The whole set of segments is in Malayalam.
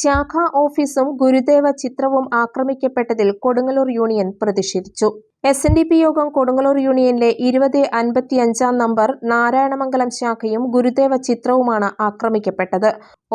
ശാഖാ ഓഫീസും ഗുരുദേവ ചിത്രവും ആക്രമിക്കപ്പെട്ടതിൽ കൊടുങ്ങല്ലൂർ യൂണിയൻ പ്രതിഷേധിച്ചു. എസ് എൻ ഡി പി യോഗം കൊടുങ്ങല്ലൂർ യൂണിയനിലെ ഇരുപത് അൻപത്തിയഞ്ചാം നമ്പർ നാരായണമംഗലം ശാഖയും ഗുരുദേവ ചിത്രവുമാണ് ആക്രമിക്കപ്പെട്ടത്.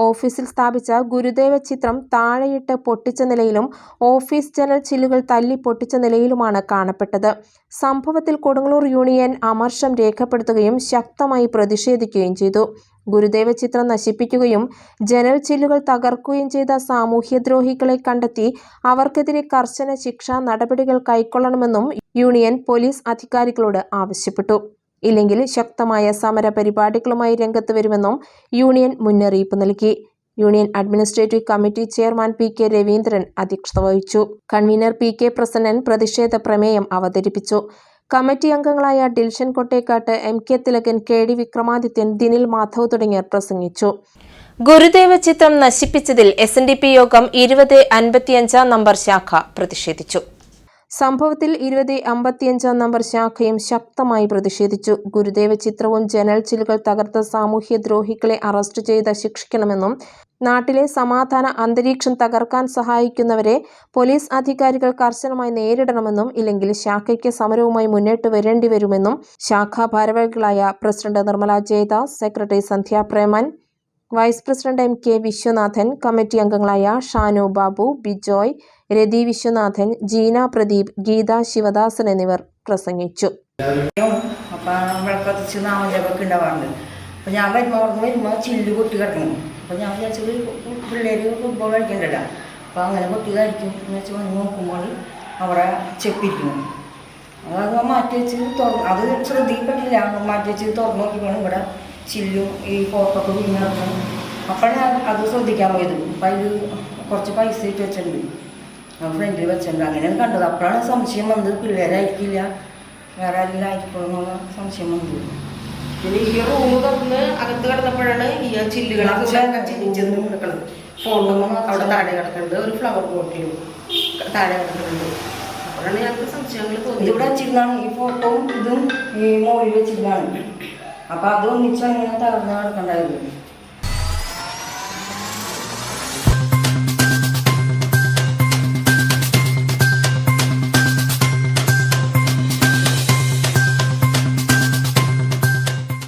ഓഫീസിൽ സ്ഥാപിച്ച ഗുരുദേവ ചിത്രം താഴെയിട്ട് പൊട്ടിച്ച നിലയിലും ഓഫീസ് ജനൽ ചില്ലുകൾ തല്ലി പൊട്ടിച്ച നിലയിലുമാണ് കാണപ്പെട്ടത്. സംഭവത്തിൽ കൊടുങ്ങല്ലൂർ യൂണിയൻ അമർഷം രേഖപ്പെടുത്തുകയും ശക്തമായി പ്രതിഷേധിക്കുകയും ചെയ്തു. ഗുരുദേവ ചിത്രം നശിപ്പിക്കുകയും ജനൽ ചില്ലുകൾ തകർക്കുകയും ചെയ്ത സാമൂഹ്യദ്രോഹികളെ കണ്ടെത്തി അവർക്കെതിരെ കർശന ശിക്ഷാ നടപടികൾ കൈക്കൊള്ളണമെന്നും യൂണിയൻ പോലീസ് അധികാരികളോട് ആവശ്യപ്പെട്ടു. ഇല്ലെങ്കിൽ ശക്തമായ സമര പരിപാടികളുമായി രംഗത്ത് വരുമെന്നും യൂണിയൻ മുന്നറിയിപ്പ് നൽകി. Union administrative committee chairman P K Raveendran അധ്യക്ഷത വഹിച്ചു. കൺവീനർ പി കെ പ്രസന്നൻ പ്രതിഷേധ പ്രമേയം അവതരിപ്പിച്ചു. കമ്മിറ്റി അംഗങ്ങളായ Dilshan Kottekkat M K Thilakan K D Vikramadithyan Dinil Madhav തുടങ്ങിയവർ പ്രസംഗിച്ചു. ഗുരുദേവ ചിത്രം നശിപ്പിച്ചതിൽ S N D P Yogam ഇരുപത് അൻപത്തിയഞ്ചാം നമ്പർ ശാഖ പ്രതിഷേധിച്ചു. സംഭവത്തിൽ ഇരുപത് അമ്പത്തിയഞ്ചാം നമ്പർ ശാഖയും ശക്തമായി പ്രതിഷേധിച്ചു. ഗുരുദേവ ചിത്രവും ജനൽ ചില്ലുകൾ തകർത്ത സാമൂഹ്യദ്രോഹികളെ അറസ്റ്റ് ചെയ്ത് ശിക്ഷിക്കണമെന്നും നാട്ടിലെ സമാധാന അന്തരീക്ഷം തകർക്കാൻ സഹായിക്കുന്നവരെ പോലീസ് അധികാരികൾ കർശനമായി നേരിടണമെന്നും ഇല്ലെങ്കിൽ ശാഖയ്ക്ക് സമരവുമായി മുന്നോട്ട് വരേണ്ടി വരുമെന്നും ശാഖാ ഭാരവാഹികളായ president Nirmala Jayadas secretary Sandhya Preman vice president M K Viswanathan committee അംഗങ്ങളായ ഷാനു ബാബു ബിജോയ് രതി വിശ്വനാഥൻ ജീന പ്രദീപ് ഗീത ശിവദാസൻ എന്നിവർ പ്രസംഗിച്ചു. അപ്പം വിളക്കത്തിച്ച് നാമജപമൊക്കെ ഉണ്ടാവാറുണ്ട് അപ്പം ഞാൻ വരുമ്പോൾ അവിടെ വരുമ്പോൾ ചില്ല് പൊട്ടി കിടക്കണം അപ്പം ഞാൻ വിചാരിച്ചത് പിള്ളേർ ഫുട്ബോൾ കളിക്കണ്ടല്ലോ. അപ്പം അങ്ങനെ പൊട്ടി കളിക്കും. എന്ന് വെച്ച് വന്ന് നോക്കുമ്പോൾ അവിടെ ചെപ്പിരിക്കണം അത് മാറ്റി വെച്ച് തുറന്ന് അത് ശ്രദ്ധിക്കപ്പെട്ടില്ല. മാറ്റി വെച്ച് തുറന്ന് നോക്കിയപ്പോൾ ഇവിടെ ചില്ലും ഈ ഫോട്ടോക്കെ വീണ് കിടക്കണം അപ്പോഴാണ് അത് ശ്രദ്ധിക്കാൻ പോയത്. അപ്പം അതിൽ കുറച്ച് പൈസ ഇട്ട് വെച്ചിട്ടുണ്ട്. ഫ്രണ്ടിൽ വെച്ചിട്ടുണ്ട്. അങ്ങനെയാണ് കണ്ടത്. അപ്പോഴാണ് സംശയം വന്നത്. പിള്ളേരായിരിക്കില്ല. വേറെ ആരെങ്കിലും ആയിരിക്കുമെന്നുള്ള സംശയം വന്നത്. പിന്നെ ഈ റൂം തുറന്ന് അകത്ത് കിടന്നപ്പോഴാണ് ഈ ചില്ലുകളൊക്കെ ചിന്തിച്ചത് കിടക്കുന്നത് ഫോണും അവിടെ താഴെ കിടക്കുന്നുണ്ട് ഒരു ഫ്ലവർ ബോട്ടിലും താഴെ കിടക്കുന്നുണ്ട് അപ്പോഴാണ് ഞങ്ങൾക്ക് സംശയങ്ങൾ തോന്നി ഇവിടെ വെച്ചിരുന്നാണ്. ഈ ഫോട്ടോയും ഇതും ഈ മോളിൽ വെച്ചിരുന്നാണ്. അപ്പൊ അത് ഒന്നിച്ച് അങ്ങനെ തകർന്ന് കിടക്കണ്ടായിരുന്നു.